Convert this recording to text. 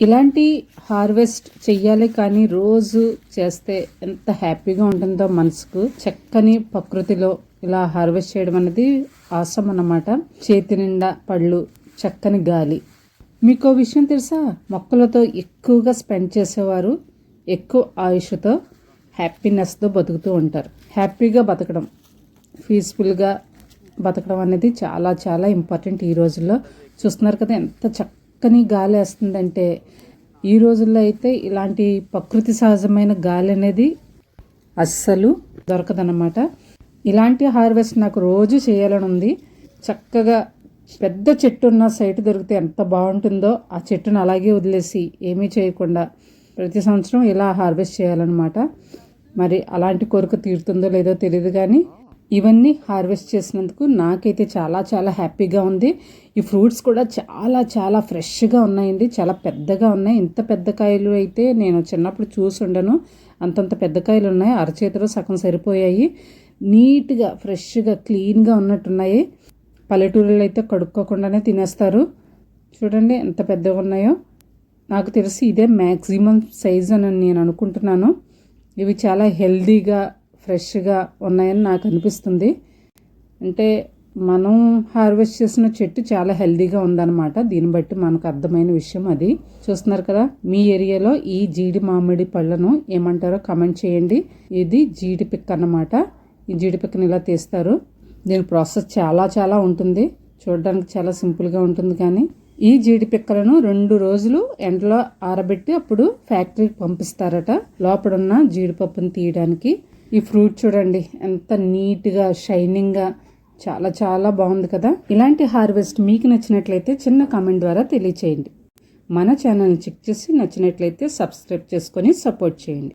ఇలాంటి హార్వెస్ట్ చెయ్యాలి కానీ రోజు చేస్తే ఎంత హ్యాపీగా ఉంటుందో మనసుకు. చక్కని ప్రకృతిలో ఇలా హార్వెస్ట్ చేయడం అనేది ఆసం అన్నమాట. చేతి నిండా పళ్ళు చక్కని గాలి. మీకు విషయం తెలుసా? మొక్కలతో ఎక్కువగా స్పెండ్ చేసేవారు ఎక్కువ ఆయుష్తో హ్యాపీనెస్తో బతుకుతూ ఉంటారు. హ్యాపీగా బతకడం పీస్ఫుల్గా బతకడం అనేది చాలా చాలా ఇంపార్టెంట్ ఈ రోజుల్లో. చూస్తున్నారు కదా ఎంత చక్క చక్కని గాలి వేస్తుందంటే ఈ రోజుల్లో అయితే ఇలాంటి ప్రకృతి సహజమైన గాలి అనేది అస్సలు దొరకదన్నమాట. ఇలాంటి హార్వెస్ట్ నాకు రోజు చేయాలని ఉంది. చక్కగా పెద్ద చెట్టు ఉన్న సైట్ దొరికితే ఎంత బాగుంటుందో ఆ చెట్టును అలాగే వదిలేసి ఏమీ చేయకుండా ప్రతి సంవత్సరం ఇలా హార్వెస్ట్ చేయాలన్నమాట. మరి అలాంటి కోరిక తీరుతుందో లేదో తెలియదు కానీ ఇవన్నీ హార్వెస్ట్ చేసినందుకు నాకైతే చాలా చాలా హ్యాపీగా ఉంది. ఈ ఫ్రూట్స్ కూడా చాలా చాలా ఫ్రెష్గా ఉన్నాయండి. చాలా పెద్దగా ఉన్నాయి. ఇంత పెద్ద కాయలు అయితే నేను చిన్నప్పుడు చూసి ఉండను. అంతంత పెద్ద కాయలు ఉన్నాయి. అరచేతిలో సగం సరిపోయాయి. నీట్గా ఫ్రెష్గా క్లీన్గా ఉన్నట్టున్నాయి. పల్లెటూరులో అయితే కడుక్కోకుండానే తినేస్తారు. చూడండి ఎంత పెద్దగా ఉన్నాయో. నాకు తెలిసి ఇదే మ్యాక్సిమం సైజ్ అని నేను అనుకుంటున్నాను. ఇవి చాలా హెల్దీగా ఫ్రెష్గా ఉన్నాయని నాకు అనిపిస్తుంది. అంటే మనం హార్వెస్ట్ చేసిన చెట్టు చాలా హెల్దీగా ఉందన్నమాట. దీన్ని బట్టి మనకు అర్థమైన విషయం అది. చూస్తున్నారు కదా మీ ఏరియాలో ఈ జీడి మామిడి పళ్ళను ఏమంటారో కమెంట్ చేయండి. ఇది జీడి పిక్ అన్నమాట. ఈ జీడి పిక్కని ఇలా తీస్తారు. దీని ప్రాసెస్ చాలా చాలా ఉంటుంది. చూడడానికి చాలా సింపుల్గా ఉంటుంది కానీ ఈ జీడి పిక్కలను రెండు రోజులు ఎండలో ఆరబెట్టి అప్పుడు ఫ్యాక్టరీకి పంపిస్తారట. లోపడున్న జీడిపప్పును తీయడానికి. ఈ ఫ్రూట్ చూడండి ఎంత నీట్గా షైనింగ్గా చాలా చాలా బాగుంది కదా? ఇలాంటి హార్వెస్ట్ మీకు నచ్చినట్లయితే చిన్న కామెంట్ ద్వారా తెలియచేయండి. మన ఛానల్ని చెక్ చేసి నచ్చినట్లయితే సబ్స్క్రైబ్ చేసుకొని సపోర్ట్ చేయండి.